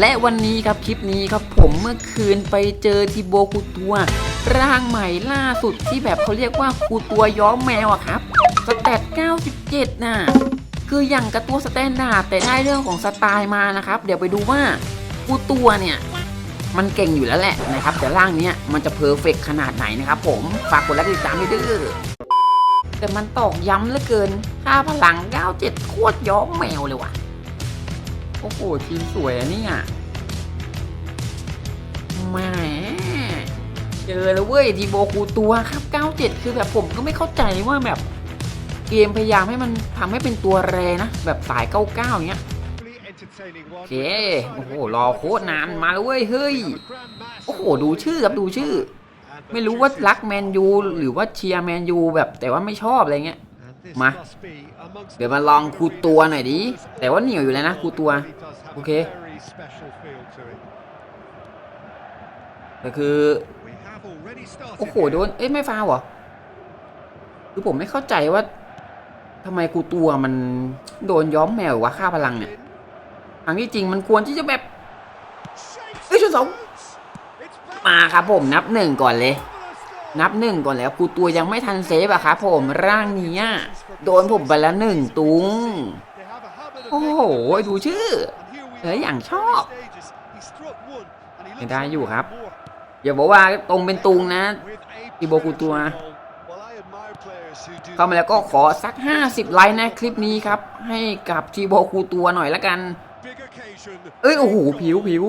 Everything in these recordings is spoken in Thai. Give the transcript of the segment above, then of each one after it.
และวันนี้ครับคลิปนี้ครับผมเมื่อคืนไปเจอทีโบคูตัวร่างใหม่ล่าสุดที่แบบเขาเรียกว่าคูตัวย้อมแมวอะครับสแตท97น่ะคืออย่างกับตัวสแตนดาร์ดแต่ได้เรื่องของสไตล์มานะครับ เดี๋ยวไปดูว่าคูตัวเนี่ยมันเก่งอยู่แล้วแหละนะครับ แต่ร่างเนี้ยมันจะเพอร์เฟกขนาดไหนนะครับผมฝากกดไลค์ติดตามด้วยเด้อแต่มันตอกย้ำเหลือเกินค่าพลัง 97 โคตรย้อมแมวเลยว่ะ โอ้โหทีมสวยอะเนี่ยแหมเจอแล้วเว้ยทีโบคูตัวครับ97 คือแบบผมก็ไม่เข้าใจว่าแบบเกมพยายามให้มันทำให้เป็นตัวแรนะ แบบสาย 99อย่างเงี้ยโอเคเคโอ้โอ้โหรอโคตรนานมาแล้วเว้ยเฮ้ยโอ้โหดูชื่อครับดูชื่อ ไม่รู้ว่ารักแมนยูหรือว่าเชียร์แมนยูแบบแต่ว่าไม่ชอบอะไรเงี้ย มา เดี๋ยวมาลองคูคูตัวหน่อยดิ แต่ว่าเหนียวอยู่แล้วนะคูคูตัว โอเค แต่คือ โอ้โหโดน เอ้ยไม่ฟาวเหรอ คือผมไม่เข้าใจว่าทำไมกูตัวมันโดนย้อมแมววะค่าพลังเนี่ยทางที่จริงมันควรที่จะแบบเอ้ยชุดสองมาครับผมนับหนึ่งก่อนเลย นับหนึ่งก่อนแล้วกูตัวยังไม่ทันเซฟอะครับผมร่างเนี้ยโดนผมไปแล้วหนึ่งตุง โอ้โห ดูชื่อชื่อเฮ้ยอย่างชอบไม่ได้อยู่ครับ อย่าบอกว่าตรงเป็นตุงนะอีโบกูตัวเข้ามาแล้วก็ขอสัก 50 ไลค์นะคลิปนี้ครับ ให้กับทีโบคูตัวหน่อยละกัน เอ้ยโอ้โหผิวผิว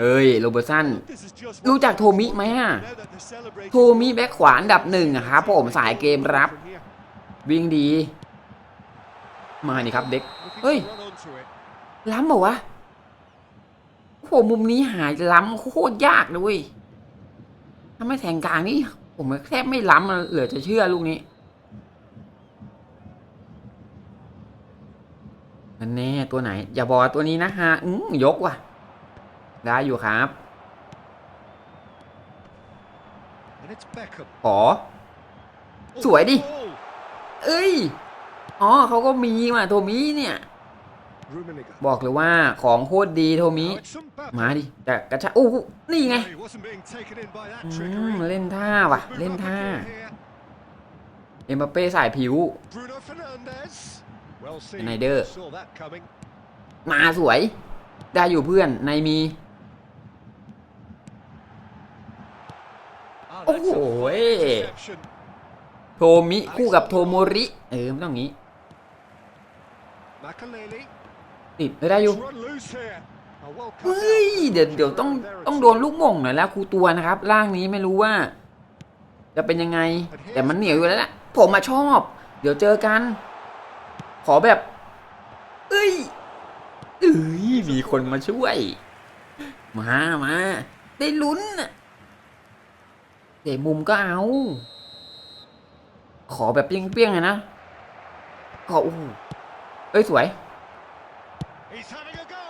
เอ้ยโรเบอร์สันรู้จักโทมิไหมมอะโทมิแบ็คขวาอันดับหนึ่งครับผมสายเกมรับ วิ่งดี มานี่ครับเด็กเฮ้ย ล้ำเหรอวะโอ้โหมุมนี้หายล้ำโคตรยากเลยเว้ยถ้าไม่แทงกลางนี่ผมแทบไม่ล้ำเหลือจะเชื่อลูกนี้นั่นแน่ ตัวไหน อย่าบอกว่าตัวนี้นะฮะอืมยกว่ะ ได้อยู่ครับขอสวยดิ เอ้ย อ๋อเขาก็มีว่ะโทมิเนี่ย บอกเลยว่าของโคตรดีโทมิ มามาดิดิแต่กระชากโอ้โหนี่ไงไงอือืมมเล่นท่าว่ะ เล่นท่า เอ็มบัปเป้สายผิว ไนเดอร์ มาสวย ได้อยู่เพื่อนในมี โอ้โหโทมิคู่กับโทโมริ เออไม่ต้องงี้ ติดเออได้อยู่เฮ้ยเดี๋ยวเดี๋ยวต้องต้องโดนลูกหม่งหน่อยแล้วครูตัวนะครับร่างนี้ไม่รู้ว่า จะเป็นยังไง แต่มันเหนียวอยู่แล้วแหละผมมาชอบ เดี๋ยวเจอกัน ขอแบบ เอ้ยเอ้ยมีคนมาช่วย มามาได้ลุ้นน่ะเดี๋ยวมุมก็เอา ขอแบบเปี้ยงๆเลยนะขอโอ้โหเอ้ยสวย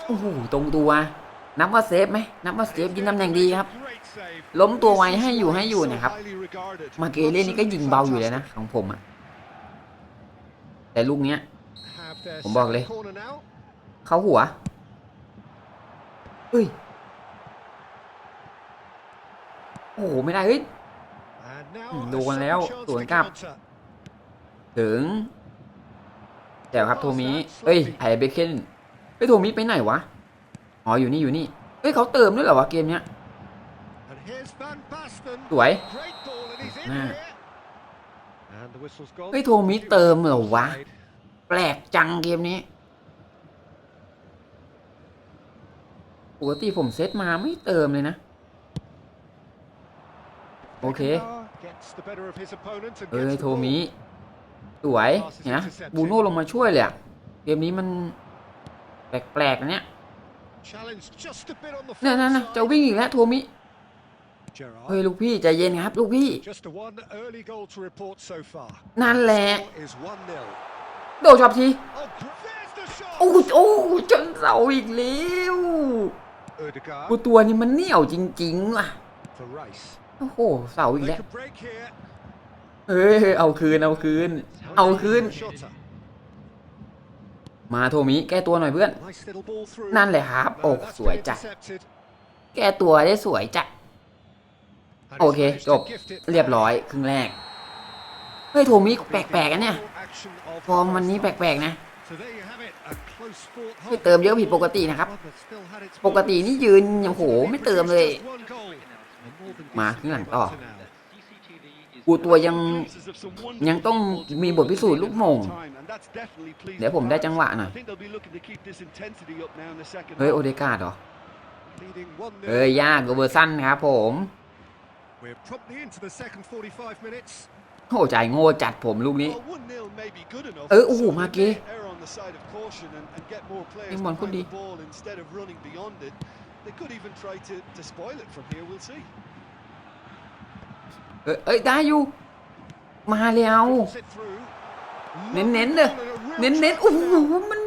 โอ้โหตรงตัวนับว่าเซฟไหมนับว่าเซฟยิงตำแหน่งดีครับ ล้มตัวไวให้อยู่ให้อยู่นะครับ มาเกเล่นี่ก็ยิงเบาอยู่เลยนะของผมอะแต่ลูกเนี้ย ผมบอกเลย เข้าหัวเอ้ย โอ้โห ไม่ได้เฮ้ยโดนแล้วสวนกลับ ถึง แต่ครับโทมิเอ้ยไอเบคเคนเฮ้ยโทมิไปไหนวะ อ๋อ อยู่นี่ อยู่นี่เฮ้ยเขาเติมด้วยเหรอวะเกมเนี้ย สวยหน้าเฮ้ยโทมิเติมเหรอวะ แปลกจังเกมนี้ปกติผมเซตมาไม่เติมเลยนะ โอเค เอ้ยโทมิสวยเห็นนะบูโน่ลงมาช่วยเลยอะเกมนี้มัน แปลกๆนะเนี่ยเนี่ยนั่นนะจะวิ่งอีกแล้วโทมิเฮ้ยลูกพี่ใจเย็นครับ ลูกพี่ นั่นแหละ โดดช็อปทีโอ้โหโอ้โหจนเสาอีกแล้วกูตัวนี้มันเหนียวจริงๆว่ะโอ้โหเสาอีกแล้วเฮ้ยเอาคืนเอาคืน เอาคืน มาโทมิแก้ตัวหน่อยเพื่อน นั่นเลยครับ โอ้สวยจัดแก้ตัวได้สวยจัดโอเคจบเรียบร้อยครึ่งแรก เฮ้ยโทมิแปลกๆกันเนี่ยฟอร์มวันนี้แปลกๆนะไม่เติมเยอะผิดปกตินะครับ ปกตินี่ยืนโอ้โหไม่เติมเลย มาครึ่งหลังต่อกูตัวยังยังต้องมีบทพิสูจน์ลูกโมง เดี๋ยวผมได้จังหวะหน่อย เฮ้ย โอเดกาดเหรอเอ้ย ยากโรเบอร์สันครับผม We're promptly into the second 45 minutes. โอ้ใจโง่จัดผมลูกนี้ Well, 1-0 may be good enough, เออโอ้โห so มา they เก may err on the side of caution and- and get more players ยังบอลคน behind ดี the ball instead of running beyond it. They could even try to to spoil it from here, we'll see. เอ้ยเอ้ยได้อยู่ มาแล้ว Sit through. เน้นๆเลยเน้นๆโอ้โหมัน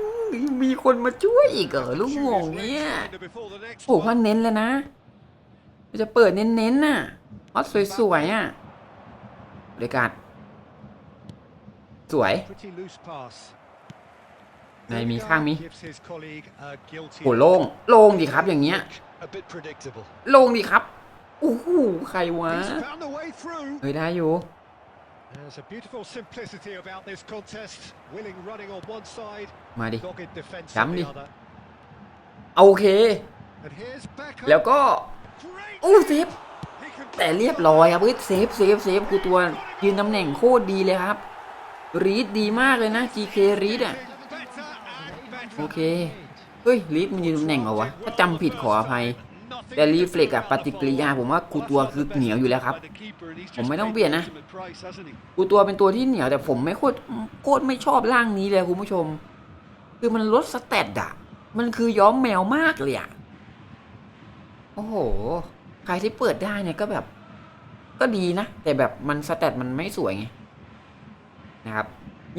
มีคนมาช่วยอีกเหรอลูกโมงเนี่ย Before the next โอ้โห one. ว่าเน้นแล้วนะ จะเปิดเน้นๆน่ะฮอตสวยๆอะ เดกาดสวย Pretty loose pass. ในมีข้างมี Gives his colleague a guilty โหโล่งโล่งดีครับอย่างเงี้ย A bit predictable. โล่งดีครับโอ้โหใครวะ He's found a way through. เฮ้ยได้อยู่ There's a beautiful simplicity about this contest. Willing running on one side, มาดิ dogged defense on Chấm đi. the other. โอเค And here's Beckham. แล้วก็ Great โอ้เซฟ He can แต่เรียบร้อยครับเฮ้ยเซฟเซฟเซฟกูตัวยืนตำแหน่งโคตรดีเลยครับรีดดีมากเลยนะ GK รีดอะโอเคเฮ้ยรีดมันยืนตำแหน่งเหรอวะถ้าจำผิดขออภัยแต่รีเฟล็กอะปฏิกิริยาผมว่ากูตัวคือเหนียวอยู่แล้วครับ ผมไม่ต้องเปลี่ยนนะกูตัวเป็นตัวที่เหนียวแต่ผมไม่โคตรโคตรไม่ชอบร่างนี้เลยคุณผู้ชม คือมันลดสเตตอะมันคือย้อมแมวมากเลยอะโอ้โห ใครที่เปิดได้เนี่ยก็แบบ ก็ดีนะ แต่แบบมันสเตตมันไม่สวยไงนะครับ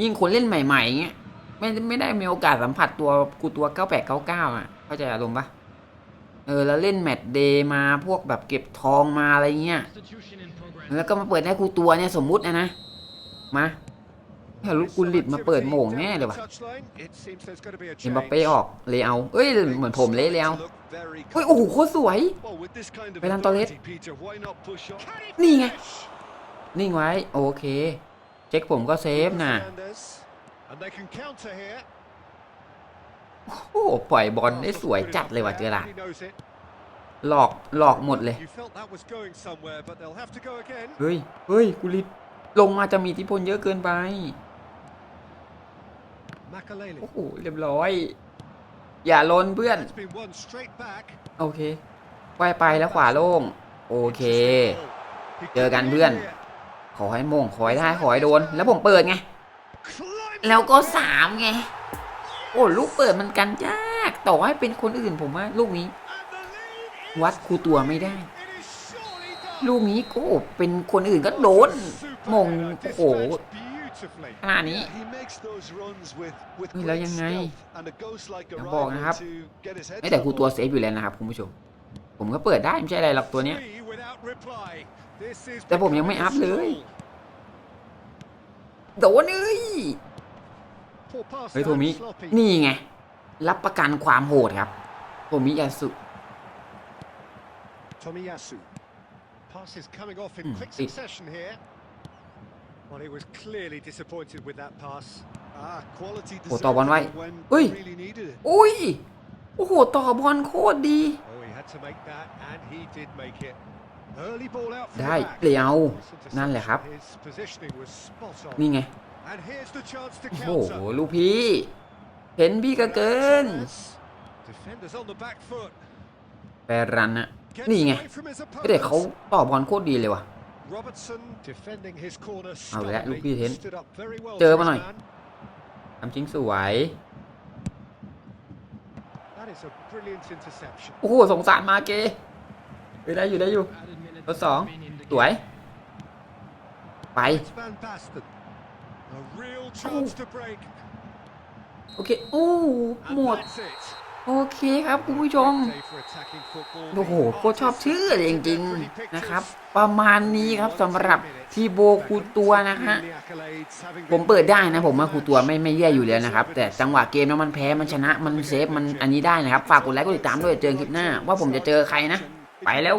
ยิ่งคนเล่นใหม่ๆเงี้ยไม่ไม่ได้มีโอกาสสัมผัสตัวกูตัว9899อะเข้าใจอารมณ์ปะเออแล้วเล่นแมตช์เดย์มาพวกแบบเก็บทองมาอะไรเงี้ยแล้วก็มาเปิดให้กูตัวเนี่ยสมมุตินะนะมา ถ้าลูกกุลิตมาเปิดโหม่งแน่เลยว่ะ Touchline. It seems there's going to be a เอ็มบัป change. เป้ออกเลยเอาเอ้ยเหมือนผมเลยแล้ว Look very เฮ้ยโอ้โหโคตรสวย Well, with this kind of Ferran Torres. ability, Peter, why not push on? นี่ไงนิ่งไว้โอเค เช็คผมก็เซฟนะ Fernandes. And they can counter here. โอ้โหปล่อยบอลได้สวยจัดเลยว่ะเจอราร์ด He knows it. หลอกหลอกหมดเลย You felt that was going somewhere, but they'll have to go again. เฮ้ยเฮ้ยกุลิตลงมาจะมีอิทธิพลเยอะเกินไป Makaleli. โอ้โหเรียบร้อย อย่าลนเพื่อน It's been won straight back. โอเคว่ายไปแล้วขวาโล่ง โอเค He เจอกัน could be เพื่อน here. ขอให้โมงขอให้ได้ขอให้โดน แล้วผมเปิดไง Climbs แล้วก็สามไง โอ้ลูกเปิดมันกันยาก ต่อให้เป็นคนอื่นผมว่าลูกนี้ and the lead is วัดครูตัวไม่ได้ It is surely done. ลูกนี้ก็เป็นคนอื่นก็โดน Super มง header โอ้โห dispatched beautifully. ขนาดนี้ He makes those runs with with เฮ้ยแล้ว great ยังไง stealth and a ghost like อย่าบอก arrival นะครับ to get his head เอ้ยแต่ to ครู the ตัว ball. เซฟอยู่แล้วนะครับคุณผู้ชม ผมก็เปิดได้ไม่ใช่อะไรหรอกตัวเนี้ย Three without reply. This is แต่ผมยังไม่ becoming อัพเลย small. โดนเอ้ย Poor pass เฮ้ยโท there, มิ sloppy. นี่ไง รับประกันความโหดครับโทมิยาสุ Tomiyasu. Passes Well, he was clearly disappointed with that pass. Ah, quality โอ้ต่อบอล deserved ไว้ it when เฮ้ย really needed it. อุ้ย โอ้โห ต่อบอลโคตรดี Oh, he had to make that, and he did make it. Early ball out from ได้ the back. เลี้ยว Nice นั่นแหละครับ interception. His positioning was spot on. นี่ไง And here's the chance to โอ้โห counter. ลูกพี่ เห็นพี่ก็เกิน Defenders on the back foot. แปรรันอะ Gets นี่ไง away from his เด็กเขา opponent. ต่อบอลโคตรดีเลยว่ะ Robertson defending his corner เอาละลูก stubbornly. พี่เห็น Stood up very well เจอ for มา his หน่อย man. ทำจริงสวย That is a brilliant interception. โอ้โหสงสารมาเกไปได้อยู่ได้อยู่ทดสองสวย ไป It's Van Basten. A real chance to break. โอเคโอ้ And หมด that's it. โอเคครับคุณผู้ชม โอ้โหโคชอบชื่อเลยจริงๆนะครับ ประมาณนี้ครับสำหรับทีโบคูตัวนะฮะผมเปิดได้นะผมว่าคูตัวไม่ไม่แย่อยู่แล้วนะครับ แต่จังหวะเกมแล้วมันแพ้มันชนะมันเซฟมันอันนี้ได้นะครับ ฝากกดไลค์กดติดตามด้วยเจอคลิปหน้า ว่าผมจะเจอใครนะ ไปแล้ว